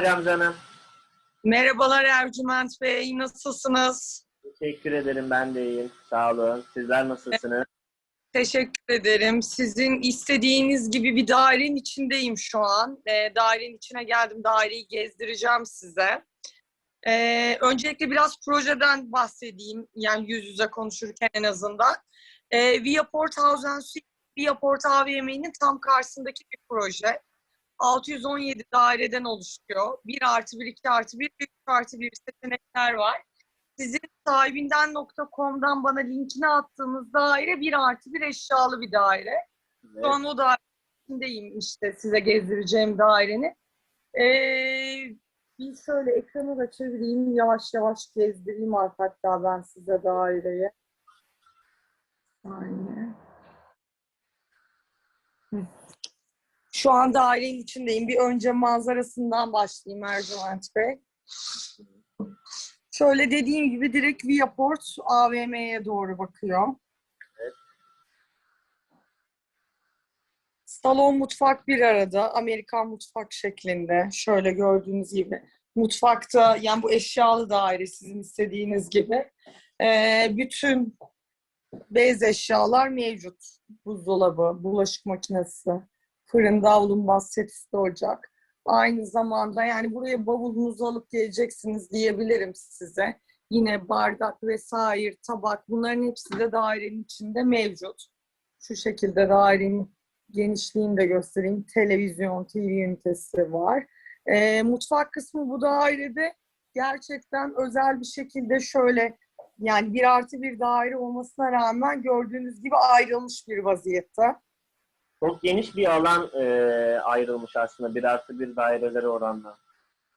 Merhabalar Gamze Hanım. Merhabalar Ercüment Bey, nasılsınız? Teşekkür ederim. Ben de iyiyim. Sağ olun. Sizler nasılsınız? Teşekkür ederim. Sizin istediğiniz gibi bir dairenin içindeyim şu an. E, dairenin içine geldim, daireyi gezdireceğim size. E, öncelikle biraz projeden bahsedeyim, yani yüz yüze konuşurken en azından. E, Viaport House and Suite, Viaport AVM'nin tam karşısındaki bir proje. 617 daireden oluşuyor. 1 artı 1, 2 artı 1, 3 artı 1 seçenekler var. Sizin sahibinden.com'dan bana linkini attığınız daire 1 artı 1 eşyalı bir daire. Evet. Şu an o dairedeyim işte size gezdireceğim daireni. Ee, bir şöyle ekranı da çevireyim, yavaş yavaş gezdireyim hatta ben size daireyi. Aynen. Hı. Şu an dairenin içindeyim. Bir önce manzarasından başlayayım Ercüment Bey. Şöyle dediğim gibi direkt Viaport AVM'ye doğru bakıyor. Evet. Salon mutfak bir arada. Amerikan mutfak şeklinde. Şöyle gördüğünüz gibi. Mutfakta yani bu eşyalı daire sizin istediğiniz gibi. Ee, bütün bez eşyalar mevcut. Buzdolabı, bulaşık makinesi, fırın, davlumbaz, set üstü ocak. Aynı zamanda yani buraya bavulunuzu alıp geleceksiniz diyebilirim size. Yine bardak vesaire, tabak bunların hepsi de dairenin içinde mevcut. Şu şekilde dairenin genişliğini de göstereyim. Televizyon, TV ünitesi var. Ee, mutfak kısmı bu dairede gerçekten özel bir şekilde şöyle yani bir artı bir daire olmasına rağmen gördüğünüz gibi ayrılmış bir vaziyette. Çok geniş bir alan e, ayrılmış aslında bir artı bir daireleri oranla.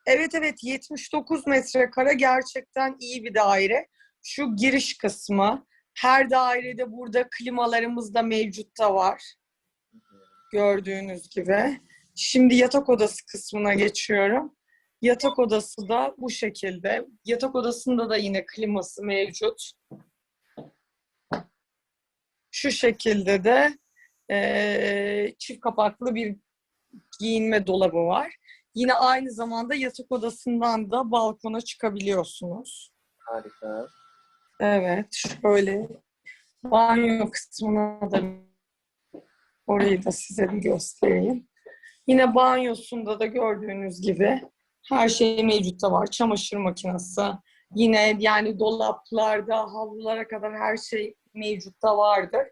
Evet evet 79 metrekare gerçekten iyi bir daire. Şu giriş kısmı. Her dairede burada klimalarımız da mevcut da var. Gördüğünüz gibi. Şimdi yatak odası kısmına geçiyorum. Yatak odası da bu şekilde. Yatak odasında da yine kliması mevcut. Şu şekilde de eee, çift kapaklı bir giyinme dolabı var. Yine aynı zamanda yatak odasından da balkona çıkabiliyorsunuz. Harika. Evet, şöyle banyo kısmına da orayı da size bir göstereyim. Yine banyosunda da gördüğünüz gibi her şey mevcutta var. Çamaşır makinesi, yine yani dolaplarda, havlulara kadar her şey mevcutta vardır.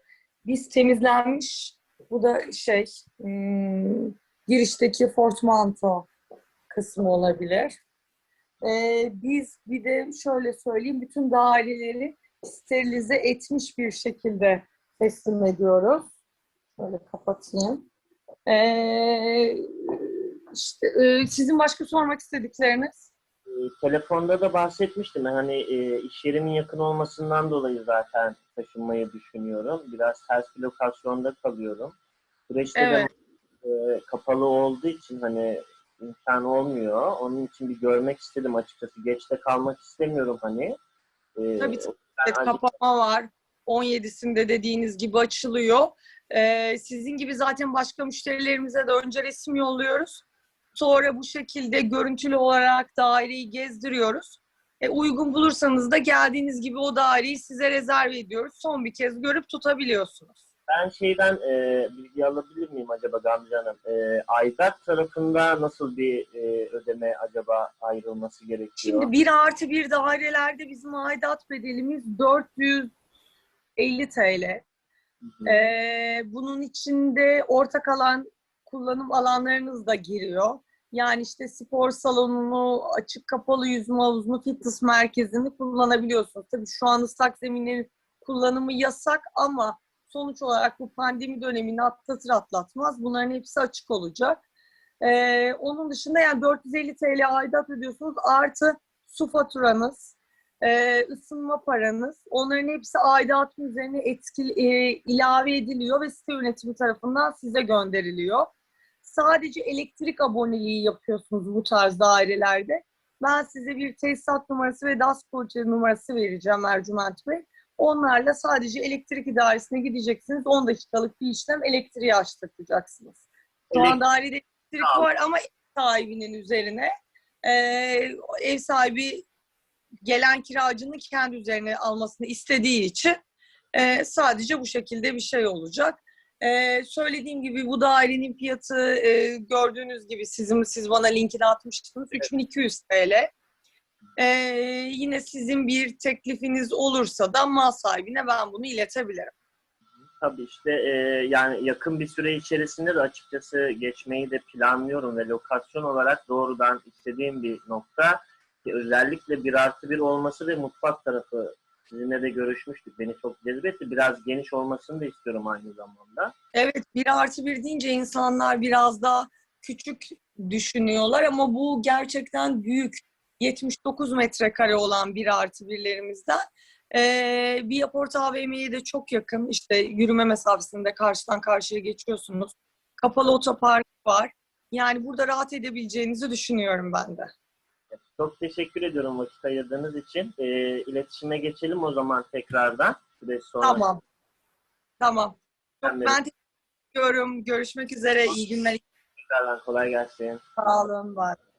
Biz temizlenmiş, bu da şey, hmm, girişteki portmanto kısmı olabilir. Ee, biz bir de şöyle söyleyeyim, bütün daireleri sterilize etmiş bir şekilde teslim ediyoruz. Şöyle kapatayım. Ee, işte, e, sizin başka sormak istedikleriniz? Telefonda da bahsetmiştim. Hani e, iş yerimin yakın olmasından dolayı zaten taşınmayı düşünüyorum. Biraz ters bir lokasyonda kalıyorum. Süreçte Evet. de e, kapalı olduğu için hani imkan olmuyor. Onun için bir görmek istedim açıkçası. Geçte kalmak istemiyorum hani. E, Tabii, yüzden Evet, hani- kapama var. 17'sinde dediğiniz gibi açılıyor. Ee, sizin gibi zaten başka müşterilerimize de önce resim yolluyoruz. Sonra bu şekilde görüntülü olarak daireyi gezdiriyoruz. E, uygun bulursanız da geldiğiniz gibi o daireyi size rezerve ediyoruz. Son bir kez görüp tutabiliyorsunuz. Ben şeyden e, bilgi alabilir miyim acaba Gamze Hanım? E, Aydat tarafında nasıl bir e, ödeme acaba ayrılması gerekiyor? Şimdi bir artı bir dairelerde bizim aidat bedelimiz 450 TL. Hı hı. Ee, bunun içinde ortak alan kullanım alanlarınız da giriyor. Yani işte spor salonunu, açık kapalı yüzme havuzunu, fitness merkezini kullanabiliyorsunuz. Tabii şu an ıslak zeminlerin kullanımı yasak ama sonuç olarak bu pandemi dönemini atlatır atlatmaz bunların hepsi açık olacak. Ee, onun dışında yani 450 TL aidat ödüyorsunuz artı su faturanız, e, ısınma paranız onların hepsi aidatın üzerine etkili, e, ilave ediliyor ve site yönetimi tarafından size gönderiliyor. Sadece elektrik aboneliği yapıyorsunuz bu tarz dairelerde. Ben size bir tesisat numarası ve DAS portföyü numarası vereceğim Ercüment Bey. Onlarla sadece elektrik idaresine gideceksiniz. 10 dakikalık bir işlem elektriği açtıracaksınız. Şu an dairede elektrik Tamam. var ama ev sahibinin üzerine e, ev sahibi gelen kiracının kendi üzerine almasını istediği için e, sadece bu şekilde bir şey olacak. E, söylediğim gibi bu dairenin fiyatı e, gördüğünüz gibi sizin siz bana linkini atmıştınız 3200 TL. E, yine sizin bir teklifiniz olursa da mal sahibine ben bunu iletebilirim. Tabii işte e, yani yakın bir süre içerisinde de açıkçası geçmeyi de planlıyorum ve lokasyon olarak doğrudan istediğim bir nokta. Ki özellikle bir artı bir olması ve mutfak tarafı sizinle de görüşmüştük. Beni çok cezbetti. Biraz geniş olmasını da istiyorum aynı zamanda. Evet bir artı bir deyince insanlar biraz daha küçük düşünüyorlar ama bu gerçekten büyük. 79 metrekare olan bir artı birlerimizden. Ee, bir Porta AVM'ye de çok yakın. İşte yürüme mesafesinde karşıdan karşıya geçiyorsunuz. Kapalı otopark var. Yani burada rahat edebileceğinizi düşünüyorum ben de. Çok teşekkür ediyorum vakit ayırdığınız için. E, iletişime geçelim o zaman tekrardan. Süreç sonra. Tamam. Tamam. Ben Ben teşekkür ediyorum. Görüşmek üzere. İyi günler. Tekrardan kolay gelsin. Sağ olun. Bye.